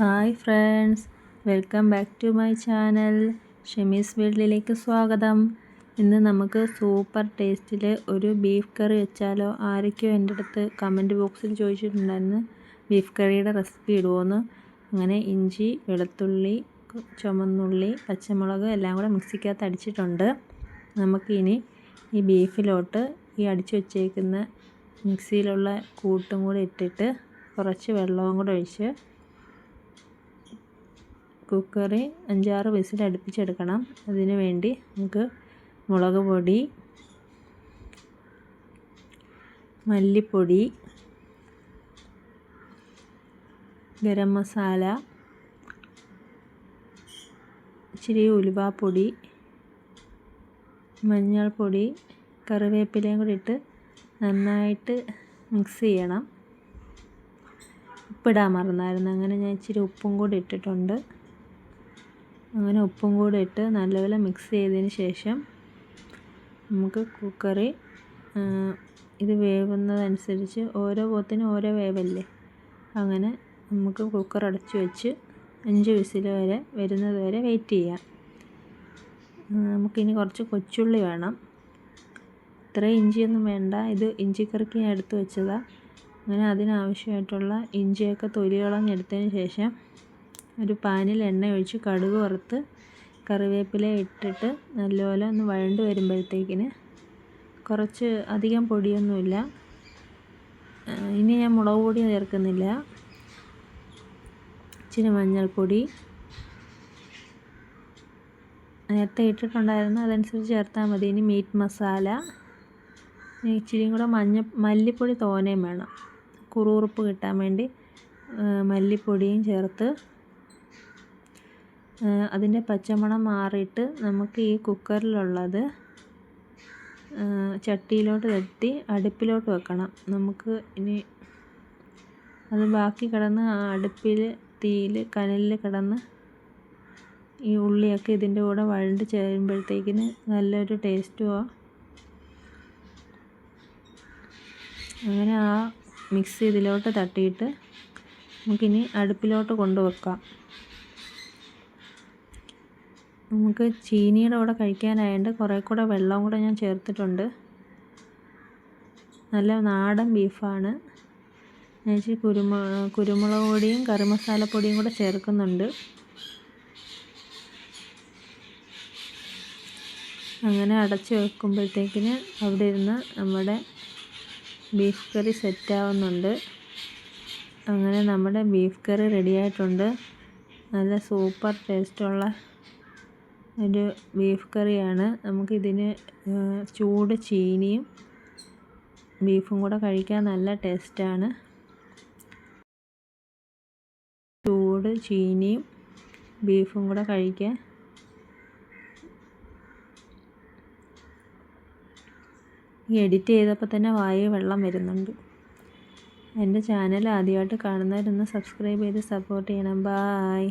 Hi friends welcome back to my channel. ഷെമീസ് വീട്ടിലേക്ക് സ്വാഗതം. ഇന്ന് നമുക്ക് സൂപ്പർ ടേസ്റ്റിൽ ഒരു ബീഫ് കറി വെച്ചാലോ ആരൊക്കെയോ എന്റെ അടുത്ത് കമന്റ് ബോക്സിൽ ചോദിച്ചിട്ടുണ്ടായിരുന്നു. ബീഫ് കറിയുടെ റെസിപ്പി ഇടുമോയെന്ന് അങ്ങനെ ഇഞ്ചി വെളുത്തുള്ളി ചുമന്നുള്ളി പച്ചമുളക് എല്ലാം കൂടെ മിക്സിക്കകത്ത് അടിച്ചിട്ടുണ്ട്. നമുക്കിനി ഈ ബീഫിലോട്ട് ഈ അടിച്ചു വച്ചേക്കുന്ന മിക്സിയിലുള്ള കൂട്ടും കൂടി ഇട്ടിട്ട് കുറച്ച് വെള്ളവും കൂടെ ഒഴിച്ച് കുക്കറി അഞ്ചാറ് വിസിൽ അടുപ്പിച്ചെടുക്കണം. അതിന് വേണ്ടി നമുക്ക് മുളക് പൊടി മല്ലിപ്പൊടി ഗരം മസാല ഇച്ചിരി ഉലുവാപ്പൊടി മഞ്ഞൾപ്പൊടി കറിവേപ്പിലയും കൂടി ഇട്ട് നന്നായിട്ട് മിക്സ് ചെയ്യണം. ഉപ്പിടാൻ മറന്നായിരുന്നു. അങ്ങനെ ഞാൻ ഇച്ചിരി ഉപ്പും കൂടി ഇട്ടിട്ടുണ്ട്. അങ്ങനെ ഉപ്പും കൂടെ ഇട്ട് നല്ലപോലെ മിക്സ് ചെയ്തതിന് ശേഷം നമുക്ക് കുക്കറി ഇത് വേവുന്നതനുസരിച്ച് ഓരോ പോത്തിനും ഓരോ വേവല്ലേ? അങ്ങനെ നമുക്ക് കുക്കർ അടച്ചു വെച്ച് അഞ്ച് വിസിൽ വരെ വരുന്നത് വരെ വെയിറ്റ് ചെയ്യാം. നമുക്കിനി കുറച്ച് കൊച്ചുള്ളി വേണം. ഇത്രയും ഇഞ്ചിയൊന്നും വേണ്ട. ഇത് ഇഞ്ചിക്കറിക്ക് ഞാൻ എടുത്തു വെച്ചതാണ് അങ്ങനെ അതിനാവശ്യമായിട്ടുള്ള ഇഞ്ചിയൊക്കെ തൊലി കളഞ്ഞെടുത്തതിന് ശേഷം ഒരു പാനിൽ എണ്ണ ഒഴിച്ച് കടുക് വറുത്ത് കറിവേപ്പില ഇട്ടിട്ട് നല്ലപോലെ ഒന്ന് വഴണ്ട് വരുമ്പോഴത്തേക്കിന് കുറച്ച് അധികം പൊടിയൊന്നുമില്ല. ഇനി ഞാൻ മുളക് പൊടി ചേർക്കുന്നില്ല. ഇച്ചിരി മഞ്ഞൾപ്പൊടി. നേരത്തെ ഇട്ടിട്ടുണ്ടായിരുന്നു അതനുസരിച്ച് ചേർത്താൽ മതി. ഇനി മീറ്റ് മസാല. ഇച്ചിരിയും കൂടെ മഞ്ഞ മല്ലിപ്പൊടി തോനെയും വേണം. കുറുകുറുപ്പ് കിട്ടാൻ വേണ്ടി മല്ലിപ്പൊടിയും ചേർത്ത് അതിന്റെ പച്ചമണം മാറിയിട്ട് നമുക്ക് ഈ കുക്കറിലുള്ളത് ചട്ടിയിലോട്ട് തട്ടി അടുപ്പിലോട്ട് വെക്കണം. നമുക്ക് ഇനി അത് ബാക്കി കിടന്ന് അടുപ്പിൽ തീയിൽ കനലിൽ കിടന്ന് ഈ ഉള്ളിയൊക്കെ ഇതിന്റെ കൂടെ വഴണ്ട് ചേരുമ്പോഴത്തേക്കിന് നല്ലൊരു ടേസ്റ്റുമാണ് അങ്ങനെ ആ മിക്സ് ഇതിലോട്ട് തട്ടിയിട്ട് നമുക്കിനി അടുപ്പിലോട്ട് കൊണ്ടുവെക്കാം. നമുക്ക് ചീനിയുടെ കൂടെ കഴിക്കാനായതുകൊണ്ട് കുറേ കൂടെ വെള്ളം കൂടെ ഞാൻ ചേർത്തിട്ടുണ്ട്. നല്ല നാടൻ ബീഫാണ്. ഞാൻ ഇച്ചിരി കുരുമു കുരുമുളക് പൊടിയും കറി മസാലപ്പൊടിയും കൂടെ ചേർക്കുന്നുണ്ട്. അങ്ങനെ അടച്ച് വെക്കുമ്പോഴത്തേക്കിന് അവിടെ ഇരുന്ന് നമ്മുടെ ബീഫ് കറി സെറ്റാവുന്നുണ്ട്. അങ്ങനെ നമ്മുടെ ബീഫ് കറി റെഡിയായിട്ടുണ്ട്. നല്ല സൂപ്പർ ടേസ്റ്റുള്ള ഒരു ബീഫ് കറിയാണ്. നമുക്കിതിന് ചൂട് ചീനിയും ബീഫും കൂടെ കഴിക്കാൻ നല്ല ടേസ്റ്റാണ് ചൂട് ചീനിയും ബീഫും കൂടെ കഴിക്കാൻ എഡിറ്റ് ചെയ്തപ്പോൾ തന്നെ വായു വെള്ളം വരുന്നുണ്ട്. എന്റെ ചാനൽ ആദ്യമായിട്ട് കാണുന്നവരൊന്ന് സബ്സ്ക്രൈബ് ചെയ്ത് സപ്പോർട്ട് ചെയ്യണം. ബായ്